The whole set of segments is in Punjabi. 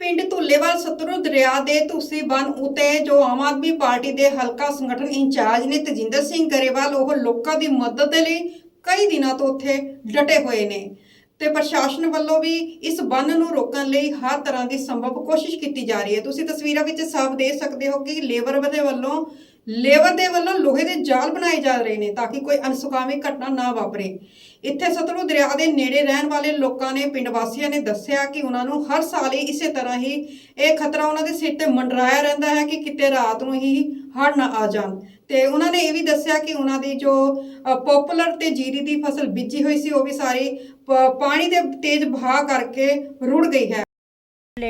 ਪਿੰਡ ਧੁੱਲੇਵਾਲ ਸਤਲੁਜ ਦਰਿਆ ਦੇ ਤੁਸੀਂ ਬੰਨ ਉਤੇ ਜੋ ਆਮ ਆਦਮੀ ਪਾਰਟੀ ਦੇ ਹਲਕਾ ਸੰਗਠਨ ਇੰਚਾਰਜ ਨੇ ਤਜਿੰਦਰ ਸਿੰਘ ਗਰੇਵਾਲ, ਉਹ ਲੋਕਾਂ ਦੀ ਮਦਦ ਦੇ ਲਈ ਕਈ ਦਿਨਾਂ ਤੋਂ ਉੱਥੇ ਡਟੇ ਹੋਏ ਨੇ ਤੇ ਪ੍ਰਸ਼ਾਸਨ ਵੱਲੋਂ ਵੀ ਇਸ ਬੰਨ ਨੂੰ ਰੋਕਣ ਲਈ ਹਰ ਤਰ੍ਹਾਂ ਦੀ ਸੰਭਵ ਕੋਸ਼ਿਸ਼ ਕੀਤੀ ਜਾ ਰਹੀ ਹੈ। ਤੁਸੀਂ ਤਸਵੀਰਾਂ ਵਿੱਚ ਸਾਫ਼ ਦੇਖ ਸਕਦੇ ਹੋ ਕਿ ਲੇਬਰ ਦੇ ਵੱਲੋਂ ਲੇਬਰ ਦੇ ਵੱਲੋਂ ਲੋਹੇ ਦੇ ਜਾਲ ਬਣਾਏ ਜਾ ਰਹੇ ਨੇ ਤਾਂ ਕਿ ਕੋਈ ਅਨਸੁਖਾਵੀ ਘਟਨਾ ਨਾ ਵਾਪਰੇ। ਇੱਥੇ ਸਤਲੁਜ ਦਰਿਆ ਦੇ ਨੇੜੇ ਰਹਿਣ ਵਾਲੇ ਲੋਕਾਂ ਨੇ ਪਿੰਡ ਵਾਸੀਆਂ ਨੇ ਦੱਸਿਆ ਕਿ ਉਹਨਾਂ ਨੂੰ ਹਰ ਸਾਲ ਹੀ ਇਸੇ ਤਰ੍ਹਾਂ ਹੀ ਇਹ ਖਤਰਾ ਉਹਨਾਂ ਦੇ ਸਿਰ ਤੇ ਮੰਡਰਾਇਆ ਰਹਿੰਦਾ ਹੈ ਕਿ ਕਿਤੇ ਰਾਤ ਨੂੰ ਹੀ ਹੜ੍ਹ ਨਾ ਆ ਜਾਣ। ਤੇ ਉਹਨਾਂ ਨੇ ਇਹ ਵੀ ਦੱਸਿਆ ਕਿ ਉਹਨਾਂ ਦੀ ਜੋ ਪਪੂਲਰ ਤੇ ਜੀਰੀ ਦੀ ਫਸਲ ਬੀਜੀ ਹੋਈ ਸੀ, ਉਹ ਵੀ ਸਾਰੀ ਪ- ਪਾਣੀ ਦੇ ਤੇਜ਼ ਵਹਾਅ ਕਰਕੇ ਰੁੜ ਗਈ ਹੈ।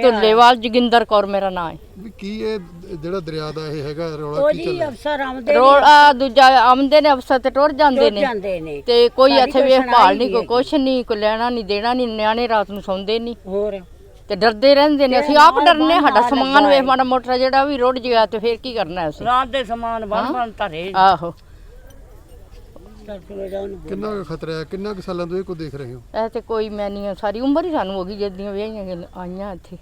ਧੁੱਲੇਵਾਲ ਜੋਗਿੰਦਰ ਕੌਰ ਮੇਰਾ ਨਾਮ ਵੀ ਕੀ ਇਹ ਜਿਹੜਾ ਦਰਿਆ ਦਾ ਇਹ ਹੈਗਾ ਰੌਲਾ ਉਹ ਕੀ ਜੀ ਚੱਲ ਰਿਹਾ ਅਫਸਰ ਆਉਂਦੇ ਹੈ ਰੋਡ ਆ ਦੂਜਾ ਆਮਦੇ ਨੇ ਅਫਸਰ ਤੇ ਟੁਰ ਜਾਂਦੇ ਨੇ। ਜਾਂਦੇ ਨੇ। ਤੇ ਕੋਈ ਸਾਡੀ ਇੱਥੇ ਕੋਈ ਵੇਖ ਭਾਲ ਨਹੀਂ ਕੋਈ ਕੁਛ ਨਹੀਂ ਕੋਈ ਲੈਣਾ ਨਹੀਂ ਦੇਣਾ ਨਹੀਂ ਨਿਆਣੇ ਰਾਤ ਨੂੰ ਸੌਂਦੇ ਨਹੀਂ। ਹੋਰ? ਤੇ ਡਰਦੇ ਰਹਿੰਦੇ ਨੇ। ਅਸੀਂ ਆਪ ਡਰਨੇ ਸਾਡਾ ਸਮਾਨ ਵੇਖ ਮਾੜਾ ਮੋਟਾ ਜਿਹੜਾ ਵੀ ਰੁੜ ਗਿਆ ਤੇ ਫੇਰ ਕੀ ਕਰਨਾ ਅਸੀਂ? ਰਾਤ ਦੇ ਸਮਾਨ ਬਣ ਬਣ ਧਰੇ। ਆਹੋ। ਕਿੰਨਾ ਕੁ ਖਤਰਾ ਹੈ? ਕਿੰਨਾ ਕੁ ਸਾਲਾਂ ਤੋਂ ਇਹ ਕੋ ਦੇਖ ਰਹੇ ਹੋ? ਇਹ ਤੇ ਕੋਈ ਮੈਂ ਨਹੀਂ ਸਾਰੀ ਉਮਰ ਹੀ ਸਾਨੂੰ ਹੋ ਗਈ ਜਦੀਆਂ ਵਿਆਹੀਆਂ ਆਈਆਂ ਇੱਥੇ।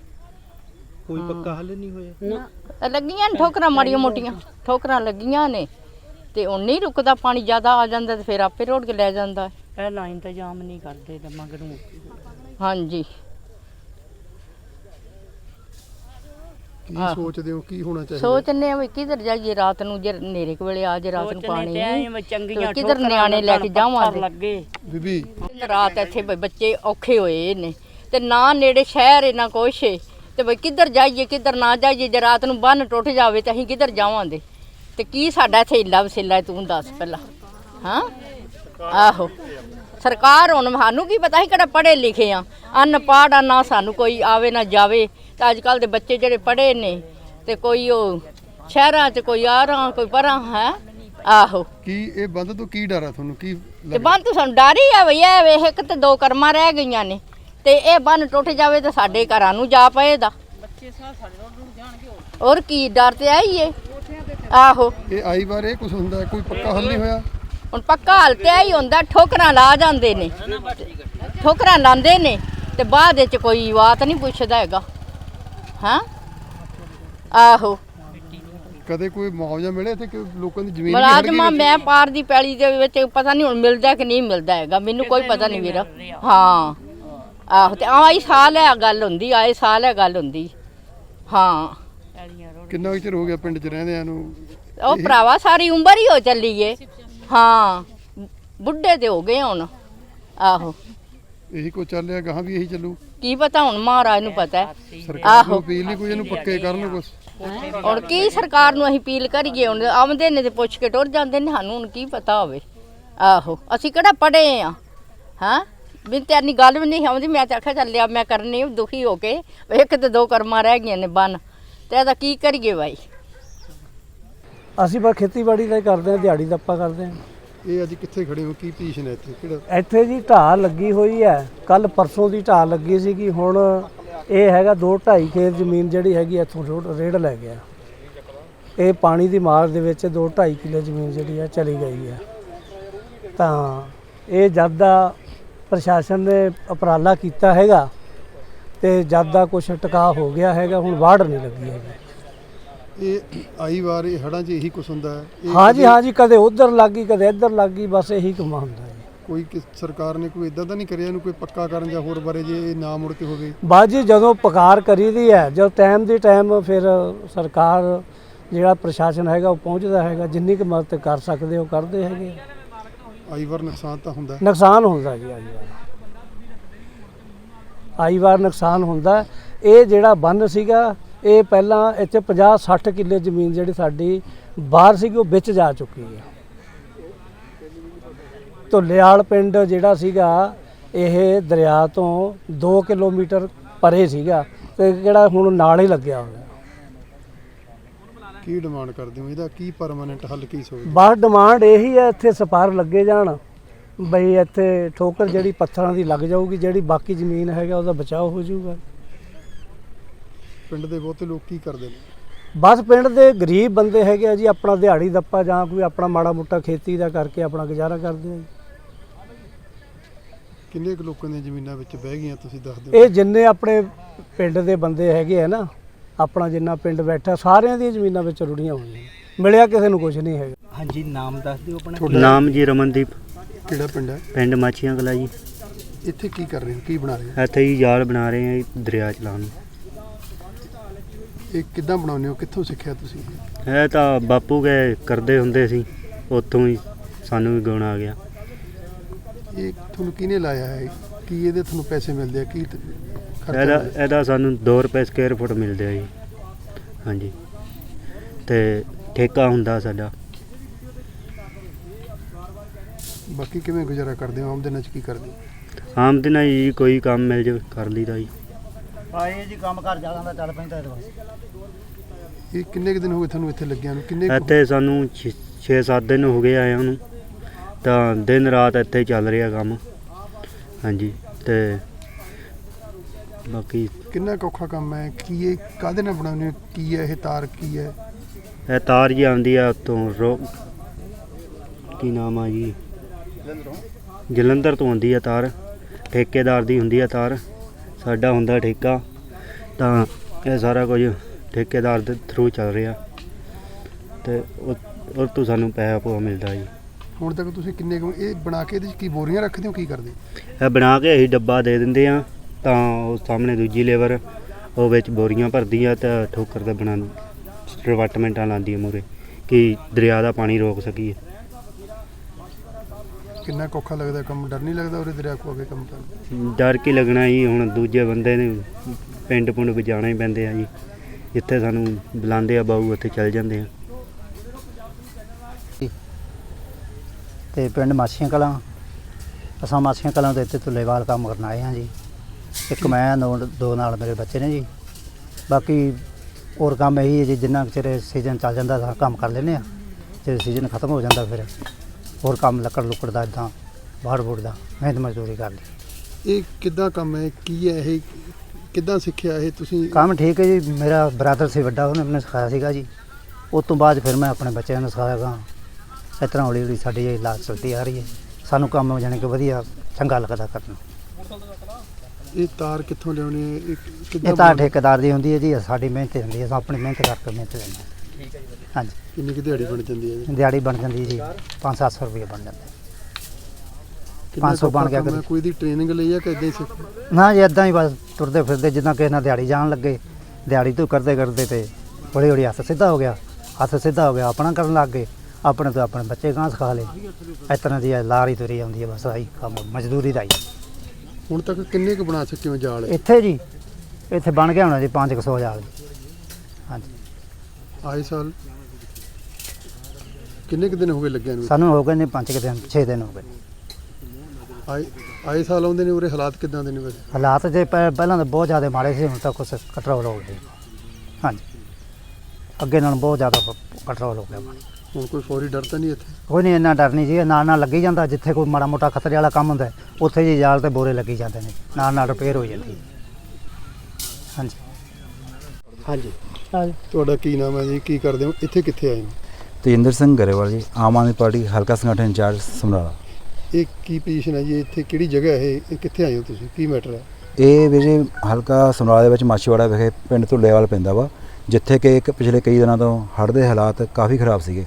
ਕੋਈ ਪੱਕਾ ਹੱਲ ਨਹੀਂ ਹੋਇਆ? ਨਾ। ਇਹ ਲੱਗੀਆਂ ਨੇ ਠੋਕਰਾਂ ਮਾੜੀਆਂ ਮੋਟੀਆਂ ਠੋਕਰਾਂ ਲੱਗੀਆਂ ਨੇ। ਤੇ ਉਹ ਨਹੀਂ ਰੁਕਦਾ ਪਾਣੀ ਜ਼ਿਆਦਾ ਆ ਜਾਂਦਾ ਤੇ ਫਿਰ ਆਪੇ ਰੋੜ ਕੇ ਲੈ ਜਾਂਦਾ। ਹੈ। ਪਹਿਲਾਂ ਇੰਤਜ਼ਾਮ ਨਹੀਂ ਕਰਦੇ ਤੇ ਮਗਰੋਂ। ਹਾਂਜੀ। ਕੀ ਸੋਚਦੇ ਹੋ ਕੀ ਹੋਣਾ ਚਾਹੀਦਾ? ਸੋਚਨੇ ਆ ਵੀ ਕਿਧਰ ਜਾਈਏ ਰਾਤ ਨੂੰ ਜੇ ਨੇਰੇ ਕੁ ਵੇਲੇ ਆ ਜੇ ਰਾਤ ਨੂੰ ਪਾਣੀ ਵੀ ਚੰਗੀਆਂ ਕਿੱਧਰ ਨਿਆਣੇ ਲੈ ਕੇ ਜਾਵਾਂਗੇ? ਲੱਗੇ। ਬੀਬੀ। ਰਾਤ ਇੱਥੇ ਬੱਚੇ ਔਖੇ ਹੋਏ ਨੇ। ਤੇ ਨਾ ਨੇੜੇ ਸ਼ਹਿਰ ਹੈ ਨਾ ਕੁਛ ਹੈ ਤੇ ਬਈ ਕਿੱਧਰ ਜਾਈਏ ਕਿੱਧਰ ਨਾ ਜਾਈਏ ਜੇ ਰਾਤ ਨੂੰ ਬੰਨ ਟੁੱਟ ਜਾਵੇ ਤਾਂ ਅਸੀਂ ਕਿੱਧਰ ਜਾਵਾਂਗੇ? ਤੇ ਕੀ ਸਾਡਾ ਇੱਥੇ ਇੱਲਾ ਵਸਿਲਾ ਤੂੰ ਦੱਸ ਪਹਿਲਾਂ। ਹਾਂ? ਆਹੋ। ਸਰਕਾਰ ਹੁਣ ਸਾਨੂੰ ਕੀ ਪਤਾ ਸੀ ਕਿਹੜਾ ਪੜ੍ਹੇ ਲਿਖੇ ਆ। ਅਨਪੜ੍ਹ ਆ ਨਾ ਸਾਨੂੰ ਕੋਈ ਆਵੇ ਨਾ ਜਾਵੇ। ਤਾਂ ਅੱਜ ਕੱਲ ਦੇ ਬੱਚੇ ਜਿਹੜੇ ਪੜ੍ਹੇ ਨੇ ਤੇ ਕੋਈ ਉਹ ਸ਼ਹਿਰਾਂ 'ਚ ਕੋਈ ਆਰਾਂ ਕੋਈ ਪਰਾਂ ਹੈ? ਆਹੋ। ਕੀ ਇਹ ਬੰਦ ਤੋਂ ਕੀ ਡਰ ਹੈ ਤੁਹਾਨੂੰ? ਕੀ ਤੇ ਬੰਨ ਤੂੰ ਸਾਨੂੰ ਡਰ ਹੀ ਆ ਭਈ ਇਹ ਵੇਖ ਇੱਕ ਤੇ ਦੋ ਕਰਮਾਂ ਰਹਿ ਗਈਆਂ ਨੇ। ਤੇ ਇਹ ਬੰਨ ਟੁੱਟ ਜਾਵੇ ਤਾਂ ਸਾਡੇ ਘਰਾਂ ਨੂੰ ਜਾ ਸਾਹ ਸਾਡੇ ਹੋਰ। ਕੀ ਡਰ ਤੇ ਆਈ ਏ। ਆਹੋ। ਇਹ ਆਈ ਵਾਰ ਇਹ ਕੁਝ ਹੁੰਦਾ ਹੈ, ਕੋਈ ਪੱਕਾ ਹੱਲ ਨਹੀਂ ਹੋਇਆ? ਹੁਣ ਪੱਕਾ ਹਾਲ ਤੇ ਆਈ ਹੁੰਦਾ ਠੋਕਰਾਂ ਲਾ ਜਾਂਦੇ ਨੇ। ਠੋਕਰਾਂ ਲਾਉਂਦੇ ਨੇ ਤੇ ਬਾਅਦ ਵਿੱਚ ਕੋਈ ਬਾਤ ਨਹੀਂ ਪੁੱਛਦਾ ਹੈਗਾ। ਹਾਂ? ਆਹੋ। ਕਦੇ ਕੋਈ ਮੁਆਵਜ਼ਾ ਮਿਲੇ ਤੇ ਕਿ ਲੋਕਾਂ ਦੀ ਜ਼ਮੀਨ ਮੁਲਾਜ਼ਮਾਂ? ਮੈਂ ਪਾਰ ਦੀ ਪੈਲੀ ਦੇ ਵਿੱਚ ਪਤਾ ਨਹੀਂ ਹੁਣ ਮਿਲਦਾ ਕਿ ਨਹੀਂ ਮਿਲਦਾ ਹੈਗਾ ਮੈਨੂੰ ਕੋਈ ਪਤਾ ਨਹੀਂ ਵੀਰ। ਹਾਂ। ਆਹੋ ਤੇ ਆਈ ਸਾਲ ਹੈ ਗੱਲ ਹੁੰਦੀ ਆਏ ਸਾਲ ਹੈ ਗੱਲ ਹੁੰਦੀ। ਹਾਂ। ਕਿੰਨਾ ਕੁ ਚਿਰ ਹੋ ਗਿਆ ਪਿੰਡ 'ਚ ਰਹਿੰਦਿਆਂ ਨੂੰ? ਉਹ ਭਰਾਵਾ ਸਾਰੀ ਉਮਰ ਹੀ ਹੋ ਚੱਲੀ ਏ। ਹਾਂ ਬੁੱਢੇ ਤੇ ਹੋ ਗਏ ਹੁਣ ਆਹੋ। ਇਹੀ ਕੋ ਚੱਲ ਰਿਹਾ ਗਾਹਾਂ ਵੀ ਇਹੀ ਚੱਲੂ? ਕੀ ਪਤਾ ਹੁਣ ਮਹਾਰਾਜ ਨੂੰ ਪਤਾ ਹੈ। ਸਰਕਾਰ ਨੂੰ ਅਪੀਲ ਨਹੀਂ ਕੋਈ ਇਹਨੂੰ ਪੱਕੇ ਕਰਨ ਕੁਛ? ਹੁਣ ਕੀ ਸਰਕਾਰ ਨੂੰ ਅਸੀਂ ਅਪੀਲ ਕਰੀਏ ਹੁਣ ਆਉਂਦੇ ਨੇ ਤੇ ਪੁੱਛ ਕੇ ਟੁਰ ਜਾਂਦੇ ਨੇ ਸਾਨੂੰ ਹੁਣ ਕੀ ਪਤਾ ਹੋਵੇ। ਆਹੋ ਅਸੀਂ ਕਿਹੜਾ ਪੜੇ ਆ? ਹਾਂ? ਵੀ ਤੇ ਇੰਨੀ ਗੱਲ ਵੀ ਨਹੀਂ ਆਉਂਦੀ ਮੈਂ ਤਾਂ ਆਖਿਆ ਚੱਲਿਆ ਮੈਂ ਕਰਨੀ ਦੁਖੀ ਹੋ ਕੇ ਇੱਕ ਤੇ ਦੋ ਕਰਮਾਂ ਰਹਿ ਗਈਆਂ ਨੇ ਬੰਨ। ਤੇ ਇਹਦਾ ਕੀ ਕਰੀਏ ਬਾਈ? ਅਸੀਂ ਬਸ ਖੇਤੀਬਾੜੀ ਦਾ ਹੀ ਕਰਦੇ ਹਾਂ ਦਿਹਾੜੀ ਦੱਪਾ ਕਰਦੇ ਹਾਂ। ਇਹ ਅੱਜ ਕਿੱਥੇ ਖੜੇ ਹੋ? ਕੀ ਪੀਸ਼ਨ ਹੈ ਇੱਥੇ? ਕਿਹੜਾ? ਇੱਥੇ ਜੀ ਢਾਹ ਲੱਗੀ ਹੋਈ ਹੈ। ਕੱਲ ਪਰਸੋਂ ਦੀ ਢਾਹ ਲੱਗੀ ਸੀ ਕਿ ਹੁਣ ਇਹ ਹੈਗਾ 2 2.5 ਖੇਤ ਜ਼ਮੀਨ ਜਿਹੜੀ ਹੈਗੀ ਇੱਥੋਂ ਰੋਡ- ਰੇੜ ਲੈ ਗਿਆ। ਇਹ ਪਾਣੀ ਦੀ ਮਾਰ ਦੇ ਵਿੱਚ 2 2.5 ਕਿੱਲੇ ਜ਼ਮੀਨ ਜਿਹੜੀ ਹੈ ਚਲੀ ਗਈ ਹੈ ਤਾਂ ਇਹ ਜਦ ਦਾ ਪ੍ਰਸ਼ਾਸਨ ਨੇ ਉਪਰਾਲਾ ਕੀਤਾ ਹੈਗਾ ਤੇ ਜਦ ਦਾ ਕੁਝ ਟਿਕਾ ਹੋ ਗਿਆ ਹੈਗਾ ਹੁਣ ਵਾੜ ਨਹੀਂ ਲੱਗੀ ਹੈਗੀ। ਇਹ ਆਈ ਵਾਰ ਇਹ ਹੜਾਂ 'ਚ ਇਹੀ ਕੁਛ ਹੁੰਦਾ ਹੈ। ਹਾਂ ਜੀ ਕਦੇ ਹਾਂ ਜੀ ਕਦੇ ਉਧਰ ਲੱਗੀ ਕਦੇ ਇੱਧਰ ਲੱਗੀ ਬਸ ਇਹੀ ਕੰਮ ਹੁੰਦਾ ਜੀ। ਕੋਈ ਕਿ- ਸਰਕਾਰ ਨੇ ਕੋਈ ਇਦਾਂ ਦਾ ਨਹੀਂ ਕਰਿਆ ਇਹਨੂੰ ਕੋਈ ਪੱਕਾ ਕਰਨ ਜਾਂ ਹੋਰ ਬਾਰੇ ਜੇ ਇਹ ਨਾ ਮੁੜ ਕੇ ਹੋਵੇ? ਬਾਜੀ ਜਦੋਂ ਪੁਕਾਰ ਕਰੀਦੀ ਹੈ ਜਦੋਂ ਟਾਈਮ ਦੀ ਟਾਈਮ ਫਿਰ ਸਰਕਾਰ ਜਿਹੜਾ ਪ੍ਰਸ਼ਾਸਨ ਹੈਗਾ ਉਹ ਪਹੁੰਚਦਾ ਹੈਗਾ ਜਿੰਨੀ ਕੁ ਮਦਦ ਕਰ ਸਕਦੇ ਉਹ ਕਰਦੇ ਹੈਗੇ ਆਈ ਵਾਰ ਨੁਕਸਾਨ ਤਾਂ ਹੁੰਦਾ ਹੈ। ਨੁਕਸਾਨ ਹੁੰਦਾ ਜੀ ਆਈ ਵਾਰ। ਆਈ ਵਾਰ ਨੁਕਸਾਨ ਹੁੰਦਾ ਇਹ ਜਿਹੜਾ ਬੰਨ ਸੀਗਾ ਇਹ ਪਹਿਲਾਂ ਇੱਥੇ 50 60 ਕਿੱਲੇ ਜ਼ਮੀਨ ਜਿਹੜੀ ਸਾਡੀ ਬਾਹਰ ਸੀਗੀ ਉਹ ਵਿੱਚ ਜਾ ਚੁੱਕੀ ਹੈ। ਧੁੱਲੇਵਾਲ ਪਿੰਡ ਜਿਹੜਾ ਸੀਗਾ ਇਹ ਦਰਿਆ ਤੋਂ 2 ਕਿਲੋਮੀਟਰ ਪਰੇ ਸੀਗਾ ਤੇ ਕਿਹੜਾ ਹੁਣ ਨਾਲ ਹੀ ਲੱਗਿਆ ਹੋਇਆ। ਕੀ ਡਿਮਾਂਡ ਕਰਦੇ ਹੋ? ਇਹਦਾ ਕੀ ਪਰਮਾਨੈਂਟ ਹੱਲ ਕੀ ਸੋਚਦੇ ਬਸ ਡਿਮਾਂਡ ਇਹੀ ਹੈ ਇੱਥੇ ਸਪਾਰ ਲੱਗੇ ਜਾਣ। ਬਈ ਇੱਥੇ ਠੋਕਰ ਜਿਹੜੀ ਪੱਥਰਾਂ ਦੀ ਲੱਗ ਜਾਊਗੀ ਜਿਹੜੀ ਬਾਕੀ ਜ਼ਮੀਨ ਹੈਗਾ ਉਹਦਾ ਬਚਾਅ ਹੋ ਜਾਊਗਾ। ਪਿੰਡ ਦੇ ਬਹੁਤੇ ਲੋਕ ਕੀ ਕਰਦੇ ਨੇ? ਬਸ ਪਿੰਡ ਦੇ ਗਰੀਬ ਬੰਦੇ ਹੈਗੇ ਆ ਜੀ ਆਪਣਾ ਦਿਹਾੜੀ ਦੱਪਾ ਜਾਂ ਕੋਈ ਆਪਣਾ ਮਾੜਾ ਮੋਟਾ ਖੇਤੀ ਦਾ ਕਰਕੇ ਆਪਣਾ ਗੁਜ਼ਾਰਾ ਕਰਦੇ ਆ ਜੀ। ਕਿੰਨੇ ਕੁ ਲੋਕਾਂ ਦੀਆਂ ਜ਼ਮੀਨਾਂ ਵਿੱਚ ਬਹਿ ਗਈਆਂ ਤੁਸੀਂ ਦੱਸ ਦਿਓ? ਇਹ ਜਿੰਨੇ ਆਪਣੇ ਪਿੰਡ ਦੇ ਬੰਦੇ ਹੈਗੇ ਆ ਨਾ ਆਪਣਾ ਜਿੰਨਾ ਪਿੰਡ ਬੈਠਾ ਸਾਰਿਆਂ ਦੀਆਂ ਜ਼ਮੀਨਾਂ ਵਿੱਚ ਰੁੜੀਆਂ ਹੋਈਆਂ। ਮਿਲਿਆ ਕਿਸੇ ਨੂੰ ਕੁਝ ਨਹੀਂ ਹੈਗਾ। ਹਾਂਜੀ ਨਾਮ ਦੱਸ ਦਿਓ ਆਪਣਾ। ਤੁਹਾਡਾ ਨਾਮ ਜੀ ਰਮਨਦੀਪ। ਕਿਹੜਾ ਪਿੰਡ ਹੈ? ਪਿੰਡ ਮਾਛੀਆਂ ਕਲਾ ਜੀ। ਇੱਥੇ ਕੀ ਕਰ ਰਹੇ ਹੋ? ਕੀ ਬਣਾ ਰਹੇ ਹੋ? ਇੱਥੇ ਹੀ ਜਾਲ ਬਣਾ ਰਹੇ ਜੀ ਦਰਿਆ ਚਲਾਉਣ। ਨੂੰ ਇਹ ਕਿੱਦਾਂ ਬਣਾਉਂਦੇ ਹੋ? ਕਿੱਥੋਂ ਸਿੱਖਿਆ ਤੁਸੀਂ? ਇਹ ਤਾਂ ਬਾਪੂ ਕੇ ਕਰਦੇ ਹੁੰਦੇ ਸੀ। ਉੱਥੋਂ ਹੀ ਸਾਨੂੰ ਵੀ ਗੁਣ ਆ ਗਿਆ। ਇਹ ਤੁਹਾਨੂੰ ਕਿਹਨੇ ਲਾਇਆ ਹੈ ਕੀ ਇਹਦੇ ਤੁਹਾਨੂੰ ਪੈਸੇ ਮਿਲਦੇ ਆ? ਕੀ ਤ- ਖਰਚਾ ਇਹਦਾ ਹੁੰਦਾ? ਹੈ? ਇਹਦਾ ਸਾਨੂੰ 2 ਰੁਪਏ ਸਕੁਅਰ ਫੁੱਟ ਮਿਲਦੇ ਆ ਜੀ। ਹਾਂਜੀ। ਤੇ ਠੇਕਾ ਹੁੰਦਾ ਸਾਡਾ। ਬਾਕੀ ਕਿਵੇਂ ਗੁਜ਼ਾਰਾ ਕਰਦੇ ਹੋ? ਆਮਦਨ ਚ ਕੀ ਕਰਦੇ ਹੋ? ਆਮਦਨ ਜੀ ਕੋਈ ਕੰਮ ਮਿਲ ਜਾਵੇ ਕਰ ਲਈਦਾ ਜੀ। ਆਏ ਜੀ ਕੰਮ ਕਰ ਜਾਗਾ ਚੱਲ ਪੈਂਦਾ ਇਹਦੇ ਵਾਸਤੇ। ਇਹ ਕਿੰਨੇ ਕੁ ਦਿਨ ਹੋ ਗਏ ਤੁਹਾਨੂੰ ਇੱਥੇ ਲੱਗਿਆ ਨੂੰ? ਕਿੰਨੇ ਕੁ- ਇੱਥੇ ਸਾਨੂੰ 6-7 ਦਿਨ ਹੋ ਗਏ ਆਇਆਂ ਨੂੰ। ਤਾਂ ਦਿਨ ਰਾਤ ਇੱਥੇ ਚੱਲ ਰਿਹਾ ਕੰਮ। ਹਾਂਜੀ ਤੇ ਬਾਕੀ ਕਿੰਨਾ ਕੁ ਔਖਾ ਕੰਮ ਹੈ? ਕੀ ਇਹ ਕਾਹਦੇ ਨਾਲ ਬਣਾਉਂਦੇ ਹੋ? ਕੀ ਹੈ ਇਹ ਤਾਰ ਕੀ ਹੈ? ਇਹ ਤਾਰ ਜੀ ਆਉਂਦੀ ਆ ਉੱਤੋਂ ਰੋ ਕੀ ਨਾਮ ਆ ਜੀ? ਜਲੰਧਰ ਤੋਂ ਆਉਂਦੀ ਆ ਤਾਰ। ਠੇਕੇਦਾਰ ਦੀ ਹੁੰਦੀ ਆ ਤਾਰ। ਸਾਡਾ ਹੁੰਦਾ ਠੇਕਾ ਤਾਂ ਇਹ ਸਾਰਾ ਕੁਝ ਠੇਕੇਦਾਰ ਦੇ ਥਰੂ ਚੱਲ ਰਿਹਾ। ਤੇ ਉਹ ਤੋਂ ਸਾਨੂੰ ਪੈਸਾ ਪੂਆ ਮਿਲਦਾ ਜੀ। ਹੁਣ ਤੱਕ ਤੁਸੀਂ ਕਿੰਨੇ ਕੁ ਇਹ ਬਣਾ ਕੇ ਇਹਦੇ ਚ ਕੀ ਬੋਰੀਆਂ ਰੱਖਦੇ ਹੋ ਕੀ ਕਰਦੇ? ਇਹ ਬਣਾ ਕੇ ਅਸੀਂ ਡੱਬਾ ਦੇ ਦਿੰਦੇ ਆ ਤਾਂ ਉਹ ਸਾਹਮਣੇ ਦੂਜੀ ਲੇਬਰ ਉਹ ਵਿੱਚ ਬੋਰੀਆਂ ਭਰਦੀ ਆ ਤਾਂ ਠੋਕਰ ਦਾ ਬਣਾ ਰਿਵਾਟਮੈਂਟਾਂ ਲਾਉਂਦੀ ਆ ਮੂਰੇ ਕਿ ਦਰਿਆ ਦਾ ਪਾਣੀ ਰੋਕ ਸਕੀਏ। ਕਿੰਨਾ ਕੁ ਔਖਾ ਲੱਗਦਾ ਕੰਮ? ਡਰ ਨਹੀਂ ਲੱਗਦਾ ਉਰੇ ਦਰਿਆ ਕੋ ਅੱਗੇ ਕੰਮ ਕਰਨ ਡਰ ਕੀ ਲੱਗਣਾ ਜੀ ਹੁਣ ਦੂਜੇ ਬੰਦੇ ਨੇ ਪਿੰਡ ਪੁੰਡ ਵਜਾਣਾ ਹੀ ਪੈਂਦੇ ਆ ਜੀ। ਜਿੱਥੇ ਸਾਨੂੰ ਬੁਲਾਉਂਦੇ ਆ ਬਾਊ ਉੱਥੇ ਚੱਲ ਜਾਂਦੇ ਆ। ਤੇ ਪਿੰਡ ਮਾਛੀਆਂ ਕਲਾਂ ਅਸਾਂ ਮਾਛੀਆਂ ਕਲਾਂ ਤੋਂ ਇੱਥੇ ਤੁਲੇਵਾਲ ਕੰਮ ਕਰਨ ਆਏ ਹਾਂ ਜੀ। ਇੱਕ ਮੈਂ ਦੋ ਦੋ ਨਾਲ ਮੇਰੇ ਬੱਚੇ ਨੇ ਜੀ। ਬਾਕੀ ਹੋਰ ਕੰਮ ਇਹੀ ਹੈ ਜੀ ਜਿੰਨਾ ਕੁ ਚਿਰ ਸੀਜ਼ਨ ਚੱਲ ਜਾਂਦਾ ਤਾਂ ਕੰਮ ਕਰ ਲੈਂਦੇ ਆ ਜੇ ਸੀਜ਼ਨ ਖਤਮ ਹੋ ਜਾਂਦਾ ਫਿਰ। ਹੋਰ ਕੰਮ ਲੱਕੜ ਲੁੱਕੜ ਦਾ ਇਦਾਂ ਬਾਹਰ ਬੂੜ ਦਾ ਮਿਹਨਤ ਮਜ਼ਦੂਰੀ ਕਰ ਲਈ ਇਹ ਕਿੱਦਾਂ ਕੰਮ ਹੈ? ਕੀ ਹੈ ਇਹ? ਕਿੱਦਾਂ ਸਿੱਖਿਆ ਇਹ ਤੁਸੀਂ? ਕੰਮ ਠੀਕ ਹੈ ਜੀ ਮੇਰਾ ਬ੍ਰਦਰ ਸੀ ਵੱਡਾ ਉਹਨੇ ਮੈਨੂੰ ਸਿਖਾਇਆ ਸੀਗਾ ਜੀ। ਉਸ ਤੋਂ ਬਾਅਦ ਫਿਰ ਮੈਂ ਆਪਣੇ ਬੱਚਿਆਂ ਨੂੰ ਸਿਖਾਇਆਗਾ ਇਸ ਤਰ੍ਹਾਂ ਹੌਲੀ ਹੌਲੀ ਸਾਡੀ ਇਹ ਲਾਜ ਚਲਦੀ ਆ ਰਹੀ ਹੈ। ਸਾਨੂੰ ਕੰਮ ਜਾਣੀ ਕਿ ਵਧੀਆ ਚੰਗਾ ਲੱਗਦਾ ਕਰਨਾ। ਇਹ ਤਾਰ ਕਿੱਥੋਂ ਲਿਆਉਣੀ ਹੈ? ਇਹ ਕਿੱਦਾਂ ਇਹ ਤਾਂ ਬਣਾਉਣੀ? ਠੇਕੇਦਾਰ ਦੀ ਹੁੰਦੀ ਹੈ ਜੀ ਸਾਡੀ ਮਿਹਨਤ ਹੁੰਦੀ ਹੈ ਅਸੀਂ ਆਪਣੀ ਮਿਹਨਤ ਕਰਕੇ ਮਿਹਨਤ ਲੈਂਦੇ ਹਾਂ। ਹਾਂਜੀ। ਕਿੰਨੀ ਕੁ ਦਿਹਾੜੀ ਬਣ ਜਾਂਦੀ ਹੈ ਜੀ? ਦਿਹਾੜੀ ਬਣ ਜਾਂਦੀ ਜੀ 5-700 ਰੁਪਏ ਬਣ ਜਾਂਦੇ। ਕਿੰਨਾ 500 ਬਣ ਗਿਆ ਕੰਮ ਹੈ? ਕਦੇ। ਕੋਈ ਦੀ ਟ੍ਰੇਨਿੰਗ ਲਈ ਹੈ ਕਿ ਇਦਾਂ ਹੀ ਸਿੱਖ ਨਾ ਜੀ ਇਦਾਂ ਹੀ ਬਸ ਤੁਰਦੇ ਫਿਰਦੇ ਜਿੱਦਾਂ ਕਿਸੇ ਨਾਲ ਦਿਹਾੜੀ ਜਾਣ ਲੱਗੇ ਦਿਹਾੜੀ ਤੋਂ ਕਰਦੇ ਕਰਦੇ ਤੇ ਹੌਲੀ ਹੌਲੀ ਹੱਥ ਸਿੱਧਾ ਹੋ ਗਿਆ। ਹੱਥ ਸਿੱਧਾ ਹੋ ਗਿਆ ਆਪਣਾ ਕਰਨ ਲੱਗ ਗਏ। ਆਪਣੇ ਤੋਂ ਆਪਣੇ ਬੱਚੇ ਗਾਂ ਸਿਖਾ ਲਏ। ਇਸ ਤਰ੍ਹਾਂ ਦੀ ਇਹ ਲਾਰੀ ਤੁਰੀ ਆਉਂਦੀ ਹੈ ਬਸ ਆਹੀ ਕੰਮ ਮਜ਼ਦੂਰੀ ਦਾ ਹੀ। ਹੁਣ ਤੱਕ ਕਿੰਨੇ ਕੁ ਬਣਾ ਸਕੇ ਹੋ ਜਾਲ? ਇੱਥੇ ਜੀ ਇੱਥੇ ਬਣ ਗਿਆ ਹੋਣਾ ਜੀ 500 ਹਜ਼ਾਰ ਹਾਂਜੀ। ਆਏ ਸਾਲ ਕਿੰਨੇ ਕੁ ਦਿਨ ਹੋ ਗਏ ਲੱਗਿਆ ਨੂੰ? ਸਾਨੂੰ ਹੋ ਗਏ ਨੇ 5 ਕੁ ਦਿਨ 6 ਦਿਨ ਹੋ ਗਏ ਆਏ ਆਏ ਸਾਲ ਆਉਂਦੇ ਨੇ ਉਰੇ ਹਾਲਾਤ ਕਿਦਾਂ ਦੇ ਨੇ ਵੈਸੇ? ਹਾਲਾਤ ਜੇ ਪਹਿ- ਪਹਿਲਾਂ ਤਾਂ ਬਹੁਤ ਜ਼ਿਆਦਾ ਮਾੜੇ ਸੀ ਹੁਣ ਤਾਂ ਕੁਛ ਕੰਟਰੋਲ ਹੋ ਗਿਆ। ਹਾਂਜੀ। ਅੱਗੇ ਨਾਲੋਂ ਬਹੁਤ ਜ਼ਿਆਦਾ ਕੰਟਰੋਲ ਹੋ ਗਿਆ। ਪਾਣੀ। ਹੁਣ ਕੋਈ ਫੌਰੀ ਡਰ ਤਾਂ ਨਹੀਂ ਇੱਥੇ? ਕੋਈ ਨਹੀਂ ਇੰਨਾ ਡਰ ਨਹੀਂ ਜੀ ਨਾਲ ਨਾਲ ਲੱਗੀ ਜਾਂਦਾ ਜਿੱਥੇ ਕੋਈ ਮਾੜਾ ਮੋਟਾ ਖਤਰੇ ਵਾਲਾ ਕੰਮ ਹੁੰਦਾ ਹੈ, ਉੱਥੇ ਜੀ ਜਾਲ ਤੇ ਬੋਰੇ ਲੱਗੀ ਜਾਂਦੇ ਨੇ ਨਾਲ ਨਾਲ ਰਿਪੇਅਰ ਹੋ ਜਾਂਦੀ ਹੈ। ਹਾਂਜੀ। ਹਾਂਜੀ। ਤੁਹਾਡਾ ਕੀ ਨਾਮ ਹੈ ਜੀ? ਕੀ ਕਰਦੇ ਹੋ? ਇੱਥੇ ਕਿੱਥੇ ਆਏ ਹੋ? ਤੇਜਿੰਦਰ ਸਿੰਘ ਗਰੇਵਾਲ ਜੀ ਆਮ ਆਦਮੀ ਪਾਰਟੀ ਹਲਕਾ ਸੰਗਠਨ ਇੰਚਾਰਜ ਸਮਰਾਲਾ। ਇਹ ਕੀ ਪੋਜੀਸ਼ਨ ਹੈ ਜੀ? ਇੱਥੇ ਕਿਹੜੀ ਜਗ੍ਹਾ ਹੈ? ਇਹ ਇਹ ਕਿੱਥੇ ਆਏ ਹੋ ਤੁਸੀਂ? ਕੀ ਮੈਟਰ ਹੈ? ਇਹ ਵੀਰੇ ਹਲਕਾ ਸਮਰਾਲਾ ਦੇ ਵਿੱਚ ਮਾਛੀਵਾੜਾ ਵਿਖੇ ਪਿੰਡ ਧੁੱਲੇਵਾਲ ਪੈਂਦਾ ਵਾ ਜਿੱਥੇ ਕਿ ਇੱਕ ਪਿਛਲੇ ਕਈ ਦਿਨਾਂ ਤੋਂ ਹੜ੍ਹ ਦੇ ਹਾਲਾਤ ਕਾਫੀ ਖਰਾਬ ਸੀਗੇ।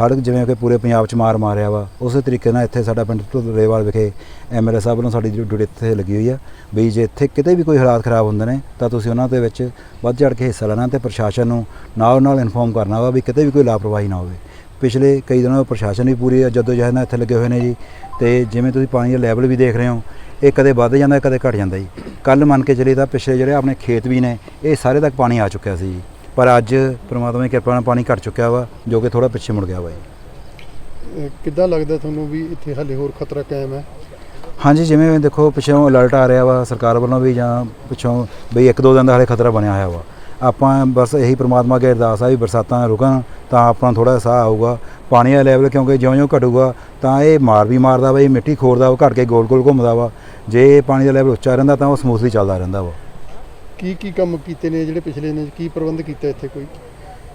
ਹੜ੍ਹ ਜਿਵੇਂ ਕਿ ਪੂਰੇ ਪੰਜਾਬ 'ਚ ਮਾਰ ਮਾਰਿਆ ਵਾ, ਉਸੇ ਤਰੀਕੇ ਨਾਲ ਇੱਥੇ ਸਾਡਾ ਪਿੰਡ ਧੁੱਲੇਵਾਲ ਵਿਖੇ ਐਮਐਲਏ ਸਾਹਿਬ ਵੱਲੋਂ ਸਾਡੀ ਡਿਊਟੀ ਇੱਥੇ ਲੱਗੀ ਹੋਈ ਆ, ਵੀ ਜੇ ਇੱਥੇ ਕਿਤੇ ਵੀ ਕੋਈ ਹਾਲਾਤ ਖਰਾਬ ਹੁੰਦੇ ਨੇ, ਤਾਂ ਤੁਸੀਂ ਉਹਨਾਂ ਦੇ ਵਿੱਚ ਵੱਧ ਚੜ੍ਹ ਕੇ ਹਿੱਸਾ ਲੈਣਾ ਤੇ ਪ੍ਰਸ਼ਾਸਨ ਨੂੰ ਨਾਲ ਨਾਲ ਇਨਫੋਰਮ ਕਰਨਾ ਵਾ ਵੀ ਕਿਤੇ ਵੀ ਕੋਈ ਲਾਪਰਵਾਹੀ ਨਾ ਹੋਵੇ। ਪਿਛਲੇ ਕਈ ਦਿਨਾਂ ਤੋਂ ਪ੍ਰਸ਼ਾਸਨ ਵੀ ਪੂਰੀ ਜਦੋਂ ਜਹਿਦ ਨਾਲ ਇੱਥੇ ਲੱਗੇ ਹੋਏ ਨੇ ਜੀ, ਤੇ ਜਿਵੇਂ ਤੁਸੀਂ ਪਾਣੀ ਦਾ ਲੈਵਲ ਵੀ ਦੇਖ ਰਹੇ ਹੋ, ਇਹ ਕਦੇ ਵੱਧ ਜਾਂਦਾ ਕਦੇ ਘਟ ਜਾਂਦਾ ਜੀ। ਕੱਲ ਮੰਨ ਕੇ ਚੱਲੇ ਤਾਂ ਪਿਛਲੇ ਜਿਹੜੇ ਆਪਣੇ ਖੇਤ ਵੀ ਨੇ, ਇਹ ਸਾਰੇ ਤੱਕ ਪਾਣੀ ਆ ਚੁੱਕਿਆ ਸੀ ਜੀ। ਪਰ ਅੱਜ ਪ੍ਰਮਾਤਮਾ ਦੀ ਕਿਰਪਾ ਨਾਲ ਪਾਣੀ ਘਟ ਚੁੱਕਿਆ ਵਾ ਜੋ ਕਿ ਥੋੜਾ ਪਿੱਛੇ ਮੁੜ ਗਿਆ ਵਾ ਜੀ। ਇਹ ਕਿੱਦਾਂ ਲੱਗਦਾ ਤੁਹਾਨੂੰ ਵੀ ਇੱਥੇ ਹਾਲੇ ਹੋਰ ਖਤਰਾ ਕਾਇਮ ਹੈ? ਹਾਂਜੀ ਜਿਵੇਂ ਦੇਖੋ ਪਿੱਛੋਂ ਅਲਰਟ ਆ ਰਿਹਾ ਵਾ ਸਰਕਾਰ ਵੱਲੋਂ ਵੀ ਜਾਂ ਪਿੱਛੋਂ ਬਈ ਇੱਕ ਦੋ ਦਿਨ ਦਾ ਹਾਲੇ ਖਤਰਾ ਬਣਿਆ ਹੋਇਆ ਵਾ। ਆਪਾਂ ਬਸ ਇਹੀ ਪ੍ਰਮਾਤਮਾ ਅੱਗੇ ਅਰਦਾਸ ਆ ਵੀ ਬਰਸਾਤਾਂ ਰੁਕਣ ਤਾਂ ਆਪਣਾ ਥੋੜਾ ਸਾਹ ਆਊਗਾ ਪਾਣੀ ਦਾ ਲੈਵਲ ਕਿਉਂਕਿ ਜਿਉਂ-ਜਿਉਂ ਘਟੂਗਾ ਤਾਂ ਇਹ ਮਾਰ ਵੀ ਮਾਰਦਾ ਵਾ ਇਹ ਮਿੱਟੀ ਖੋਰਦਾ ਵਾ ਘਟ ਕੇ ਗੋਲ-ਗੋਲ ਘੁੰਮਦਾ ਵਾ। ਜੇ ਪਾਣੀ ਦਾ ਲੈਵਲ ਉੱਚਾ ਰਹਿੰਦਾ ਤਾਂ ਉਹ ਸਮੂਥਲੀ ਚੱਲਦਾ ਰਹਿੰਦਾ ਵਾ। ਕੀ ਕੀ ਕੰਮ ਕੀਤੇ ਨੇ ਜਿਹੜੇ ਪਿਛਲੇ ਦਿਨਾਂ 'ਚ? ਕੀ ਪ੍ਰਬੰਧ ਕੀਤਾ ਇੱਥੇ ਕੋਈ?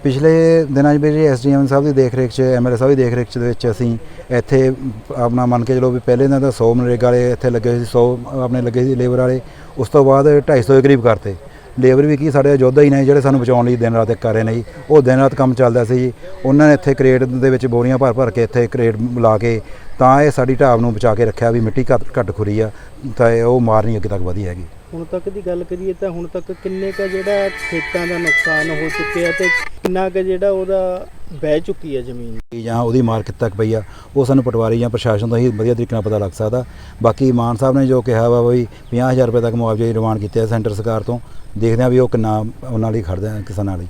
ਪਿਛਲੇ ਦਿਨਾਂ 'ਚ ਵੀ ਜੀ ਐਸਡੀਐਮ ਸਾਹਿਬ ਦੀ ਦੇਖ ਰੇਖ 'ਚ ਐਮਐਲਏ ਸਾਹਿਬ ਦੀ ਦੇਖ ਰੇਖ 'ਚ ਦੇ ਵਿੱਚ ਅਸੀਂ ਇੱਥੇ ਆਪਣਾ ਮੰਨ ਕੇ ਚਲੋ ਵੀ ਪਹਿਲੇ ਦਿਨ ਤਾਂ 100 ਮਨਰੇਗਾ ਵਾਲੇ ਇੱਥੇ ਲੱਗੇ ਹੋਏ ਸੀ 100 ਆਪਣੇ ਲੱਗੇ ਸੀ ਲੇਬਰ ਵਾਲੇ। ਉਸ ਤੋਂ ਬਾਅਦ 250 ਦੇ ਕਰੀਬ ਕਰਤੇ। ਲੇਬਰ ਵੀ ਕੀ ਸਾਡੇ ਯੋਧਾ ਹੀ ਨੇ ਜਿਹੜੇ ਸਾਨੂੰ ਬਚਾਉਣ ਲਈ ਦਿਨ ਰਾਤ ਕਰ ਰਹੇ ਨੇ ਜੀ। ਉਹ ਦਿਨ ਰਾਤ ਕੰਮ ਚੱਲਦਾ ਸੀ ਜੀ। ਉਹਨਾਂ ਨੇ ਇੱਥੇ ਕ੍ਰੇਟ ਦੇ ਵਿੱਚ ਬੋਰੀਆਂ ਭਰ ਭਰ ਕੇ ਇੱਥੇ ਕ੍ਰੇਟ ਲਾ ਕੇ ਤਾਂ ਇਹ ਸਾਡੀ ਢਾਬ ਨੂੰ ਬਚਾ ਕੇ ਰੱਖਿਆ ਵੀ ਮਿੱਟੀ ਘੱਟ ਘੱਟ ਖੁਰੀ ਆ, ਤਾਂ ਇਹ ਉਹ ਮਾਰ ਨਹੀਂ ਅੱਗੇ ਤੱਕ ਵਧੀ ਹੈਗੀ। ਹੁਣ ਤੱਕ ਦੀ ਗੱਲ ਕਰੀਏ ਤਾਂ ਹੁਣ ਤੱਕ ਕਿੰਨੇ ਕ ਜਿਹੜਾ ਖੇਤਾਂ ਦਾ ਨੁਕਸਾਨ ਹੋ ਚੁੱਕਿਆ ਤੇ ਕਿੰਨਾ ਕ ਜਿਹੜਾ ਉਹਦਾ ਬਹਿ ਚੁੱਕੀ ਹੈ ਜ਼ਮੀਨ? ਜਾਂ ਉਹਦੀ ਮਾਰ ਤੱਕ ਪਈ ਆ, ਉਹ ਸਾਨੂੰ ਪਟਵਾਰੀ ਜਾਂ ਪ੍ਰਸ਼ਾਸਨ ਤੋਂ ਹੀ ਵਧੀਆ ਤਰੀਕੇ ਨਾਲ ਪਤਾ ਲੱਗ ਸਕਦਾ। ਬਾਕੀ ਮਾਨ ਸਾਹਿਬ ਨੇ ਜੋ ਕਿਹਾ ਵਾ ਵੀ 50000 ਰੁਪਏ ਤੱਕ ਮੁਆਵਜ਼ੇ ਦੀ ਡਿਮਾਂਡ ਕੀਤੀ ਸੈਂਟਰ ਸਰਕਾਰ ਤੋਂ, ਦੇਖਦੇ ਆ ਵੀ ਉਹ ਕਿੰਨਾ ਉਹਨਾਂ ਲਈ ਖੜਦੇ ਆ ਕਿਸਾਨਾਂ ਲਈ।